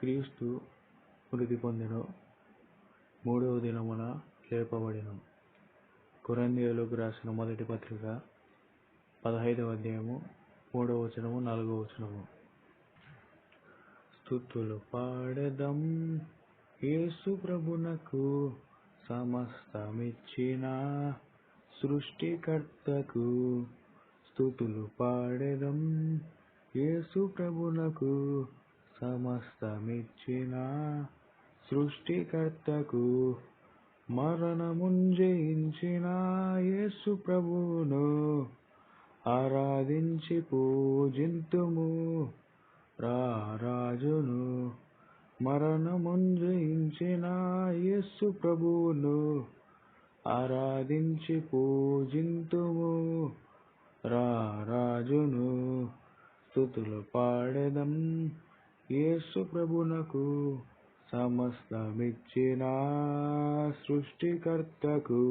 క్రీస్తు మృతి పొందెను. మూడవ దినమున లేపబడెను. కొరంథీయులకు రాసిన మొదటి పత్రిక పదహైదవ అధ్యాయము మూడవ వచనము నాలుగవ వచనము. స్థుతులు పాడెదం. యేసు ప్రభునకు సమస్తమిచ్చిన సృష్టికర్తకు స్థుతులు పాడెదం. యేసు ప్రభునకు సమస్తమిచ్చిన సృష్టికర్తకు మరణముంజయించిన యేసు ప్రభువును ఆరాధించి పూజింతుము. రారాజును మరణముంజయించిన యేసు ప్రభువును ఆరాధించి పూజింతుము. రారాజును స్థుతులు పాడెదం. యేసు ప్రభునకు సమస్తమిచ్చిన సృష్టికర్తకు.